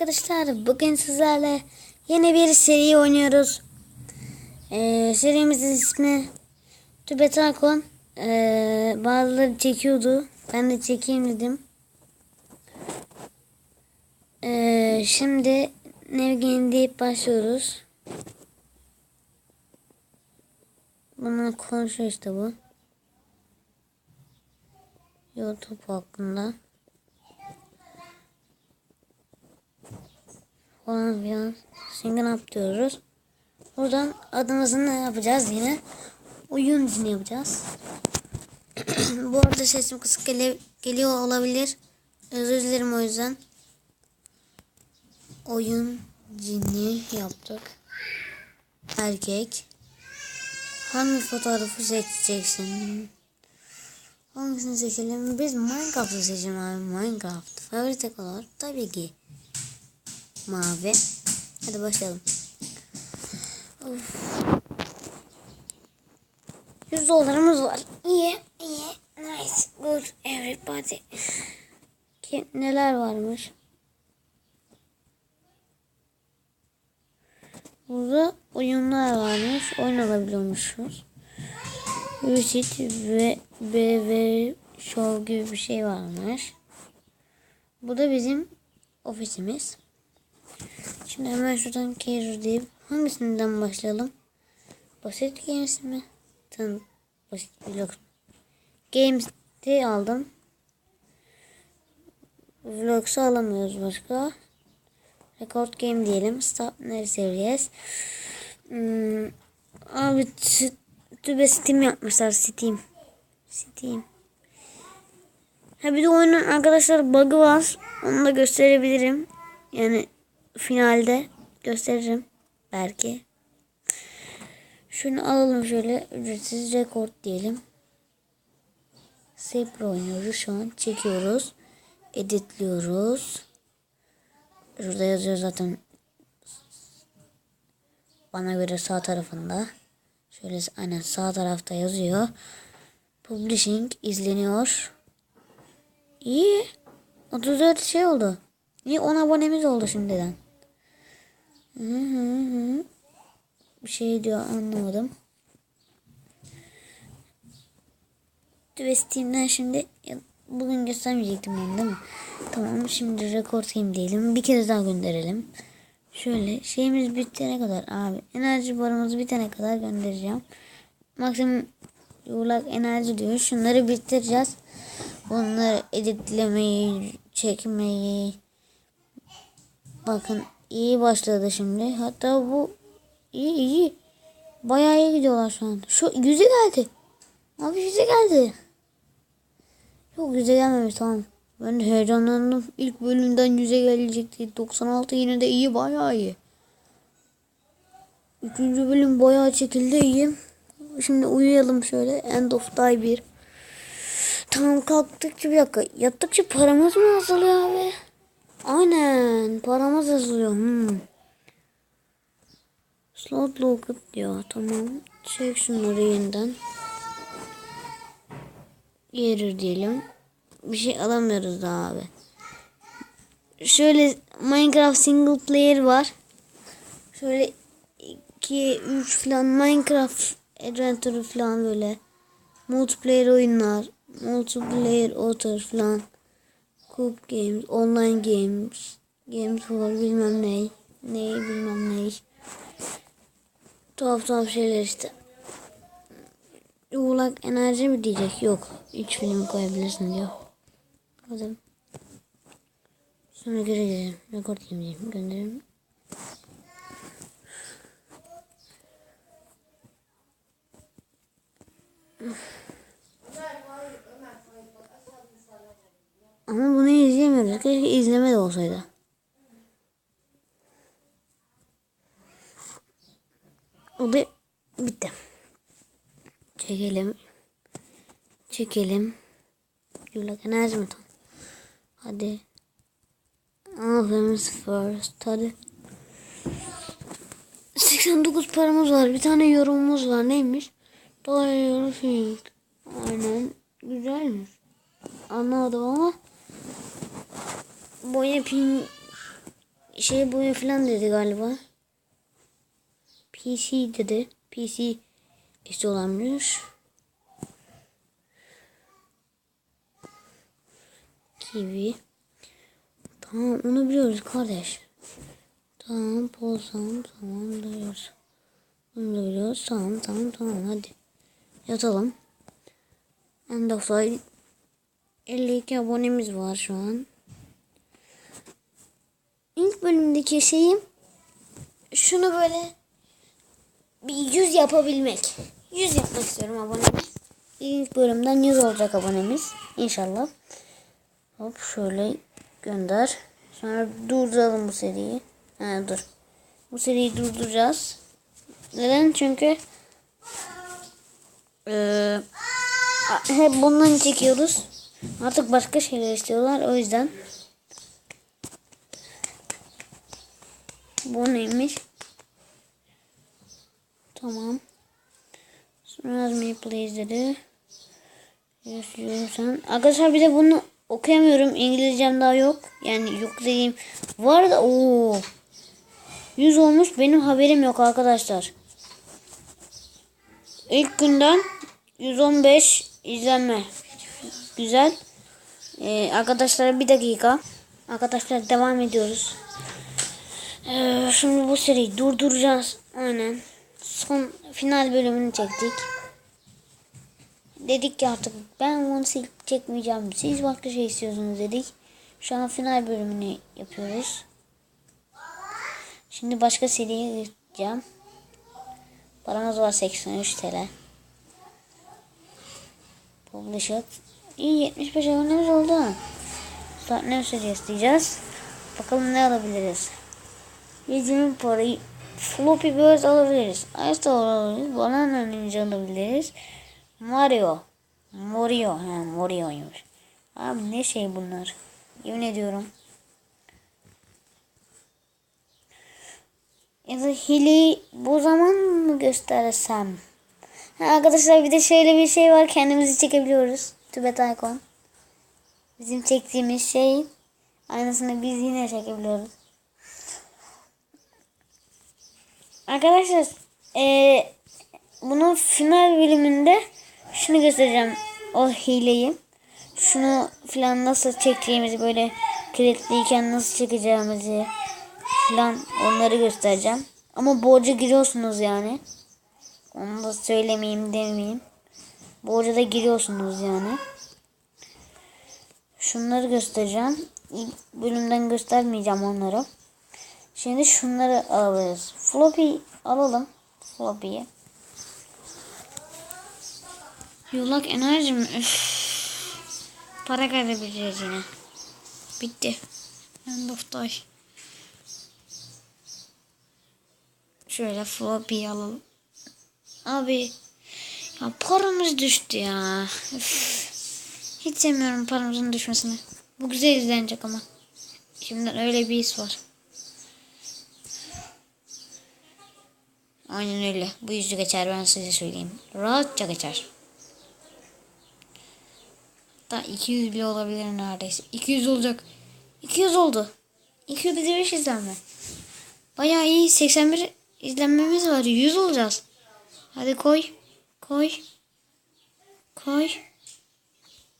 arkadaşlar. Bugün sizlerle yeni bir seri oynuyoruz. Ee, serimizin ismi Tübetakon. Ee, bazıları çekiyordu. Ben de çekeyim dedim. Ee, şimdi Nevgin deyip başlıyoruz. Bununla konuşuyor işte bu. YouTube hakkında. Falan filan single up diyoruz. Buradan adımızı ne yapacağız yine? Oyun dini yapacağız. Bu arada sesim kısık gele- geliyor olabilir. Özür dilerim o yüzden. Oyun cini yaptık. Erkek. Hangi fotoğrafı seçeceksin? Hangisini seçelim? Biz Minecraft'ı seçelim abi. Minecraft. Favorite color tabii ki mavi. Hadi başlayalım. Of. 100 dolarımız var. İyi, iyi. Nice. Good everybody. Ki, neler varmış? Burada oyunlar varmış. Oyun alabiliyormuşuz. Visit ve BV Show gibi bir şey varmış. Bu da bizim ofisimiz. Şimdi hemen şuradan career deyip hangisinden başlayalım? Basit games mi? Tamam. Basit vlog. Games'te aldım. Vlogs'u alamıyoruz başka. Record game diyelim. Start nereye seveceğiz? Hmm, abi tübe Steam yapmışlar. Steam. Steam. Ha bir de oyunun arkadaşlar bug'ı var. Onu da gösterebilirim. Yani finalde gösteririm belki. Şunu alalım şöyle ücretsiz rekord diyelim. Save oynuyoruz şu an çekiyoruz. Editliyoruz. Şurada yazıyor zaten. Bana göre sağ tarafında. Şöyle aynen sağ tarafta yazıyor. Publishing izleniyor. İyi. 34 şey oldu. Niye 10 abonemiz oldu şimdiden? Hı hı hı. Bir şey diyor anlamadım. Ve Steam'den şimdi bugün göstermeyecektim ben değil mi? Tamam şimdi rekord game diyelim. Bir kez daha gönderelim. Şöyle şeyimiz bitene kadar abi enerji barımız bitene kadar göndereceğim. Maksimum yuvarlak enerji diyor. Şunları bitireceğiz. Bunları editlemeyi, çekmeyi. Bakın iyi başladı şimdi. Hatta bu iyi iyi. Bayağı iyi gidiyorlar şu an. Şu yüze geldi. Abi yüze geldi. Yok yüze gelmemiş tamam. Ben heyecanlandım. İlk bölümden yüze gelecekti. 96 yine de iyi bayağı iyi. Üçüncü bölüm bayağı çekildi iyi. Şimdi uyuyalım şöyle. End of die 1. Tamam kalktıkça bir dakika. Yattıkça paramız mı azalıyor abi? Aynen. Paramız azalıyor. Hmm. Slot locket diyor. Tamam. Çek şunları yeniden. Yerir diyelim. Bir şey alamıyoruz daha abi. Şöyle Minecraft single player var. Şöyle 2 3 falan Minecraft Adventure falan böyle multiplayer oyunlar multiplayer author falan Coop Games, Online Games, Games for bilmem ne, ne bilmem ne. Tuhaf tuhaf şeyler işte. Yuvarlak enerji mi diyecek? Yok. 3 film koyabilirsin diyor. Hadi. Sonra göreceğim. Rekord yemeyeceğim. Gönderelim. Ama bunu izleyemiyoruz. Keşke izleme de olsaydı. O da bitti. Çekelim. Çekelim. Yuvarlak enerji mi tam? Hadi. Alfamız first. Hadi. 89 paramız var. Bir tane yorumumuz var. Neymiş? Dolar yorum Aynen. Güzelmiş. Anlamadım ama boya pin şey boyu falan dedi galiba. PC dedi. PC işte olanmış. Kiwi. Tamam onu biliyoruz kardeş. Tamam pozam tamam biliyoruz. Onu da biliyoruz. Tamam tamam tamam hadi. Yatalım. End of life. 52 abonemiz var şu an. İlk bölümdeki şeyim şunu böyle bir 100 yapabilmek. 100 yapmak istiyorum abonemiz. İlk bölümden 100 olacak abonemiz. İnşallah. Hop şöyle gönder. Sonra durduralım bu seriyi. Ha dur. Bu seriyi durduracağız. Neden? Çünkü eee hep bundan çekiyoruz. Artık başka şeyler istiyorlar. O yüzden bu neymiş? Tamam. Sonra me please dedi. Sen. Arkadaşlar bir de bunu okuyamıyorum. İngilizcem daha yok. Yani yok dediğim var da ooo. 100 olmuş benim haberim yok arkadaşlar. İlk günden 115 izlenme. Güzel. Ee, arkadaşlar bir dakika. Arkadaşlar devam ediyoruz. Ee, şimdi bu seriyi durduracağız. Aynen. Son final bölümünü çektik. Dedik ki artık ben bunu silip çekmeyeceğim. Siz başka şey istiyorsunuz dedik. Şu an final bölümünü yapıyoruz. Şimdi başka seriye gideceğim. Paramız var 83 TL. Publisher. İyi 75 abonemiz oldu. Start ne serisi diyeceğiz. Bakalım ne alabiliriz. 120 parayı Floppy Bird alabiliriz. Ice alabiliriz. Banana Ninja alabiliriz. Mario. Mario. Ha Mario'ymuş. Abi ne şey bunlar. Yemin ediyorum. Ya da hili bu zaman mı göstersem? Ha, arkadaşlar bir de şöyle bir şey var. Kendimizi çekebiliyoruz. Tibet Icon. Bizim çektiğimiz şey. Aynısını biz yine çekebiliyoruz. Arkadaşlar ee, bunun final bölümünde şunu göstereceğim. O hileyi. Şunu falan nasıl çekeceğimizi böyle kilitliyken nasıl çekeceğimizi falan onları göstereceğim. Ama borca giriyorsunuz yani. Onu da söylemeyeyim demeyeyim. Borca da giriyorsunuz yani. Şunları göstereceğim. İlk bölümden göstermeyeceğim onları. Şimdi şunları alabiliriz. Floppy alalım. Floppy'yi. Yulak enerji mi? Üf. Para kaybedeceğiz yine. Bitti. End of day. Şöyle floppy alalım. Abi ya paramız düştü ya. Üf. Hiç sevmiyorum paramızın düşmesini. Bu güzel izlenecek ama. Şimdiden öyle bir his var. Aynen öyle. Bu yüzü geçer ben size söyleyeyim. Rahatça geçer. Hatta 200 bile olabilir neredeyse. 200 olacak. 200 oldu. 205 izlenme. Bayağı iyi. 81 izlenmemiz var. 100 olacağız. Hadi koy. Koy. Koy.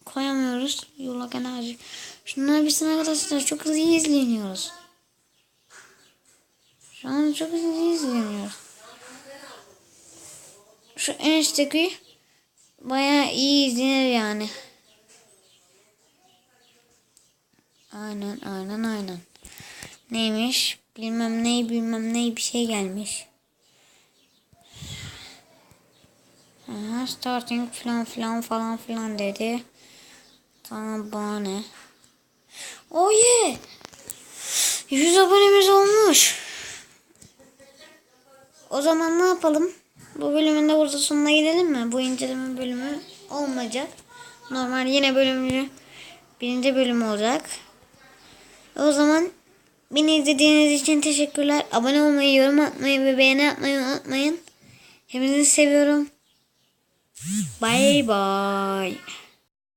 Koyamıyoruz. Yulak enerji. Şunlar bilsin arkadaşlar. Çok hızlı izleniyoruz. Şu an çok hızlı izleniyoruz. Şu en üstteki bayağı iyi izlenir yani. Aynen aynen aynen. Neymiş? Bilmem ney bilmem ney bir şey gelmiş. Aha, starting falan filan falan filan dedi. Tamam bana ne? Oh yeah! 100 abonemiz olmuş. O zaman ne yapalım? Bu bölümün de burada sonuna gidelim mi? Bu inceleme bölümü olmayacak. Normal yine bölümü birinci bölüm olacak. O zaman beni izlediğiniz için teşekkürler. Abone olmayı, yorum atmayı ve beğeni atmayı unutmayın. Hepinizi seviyorum. Bye bye.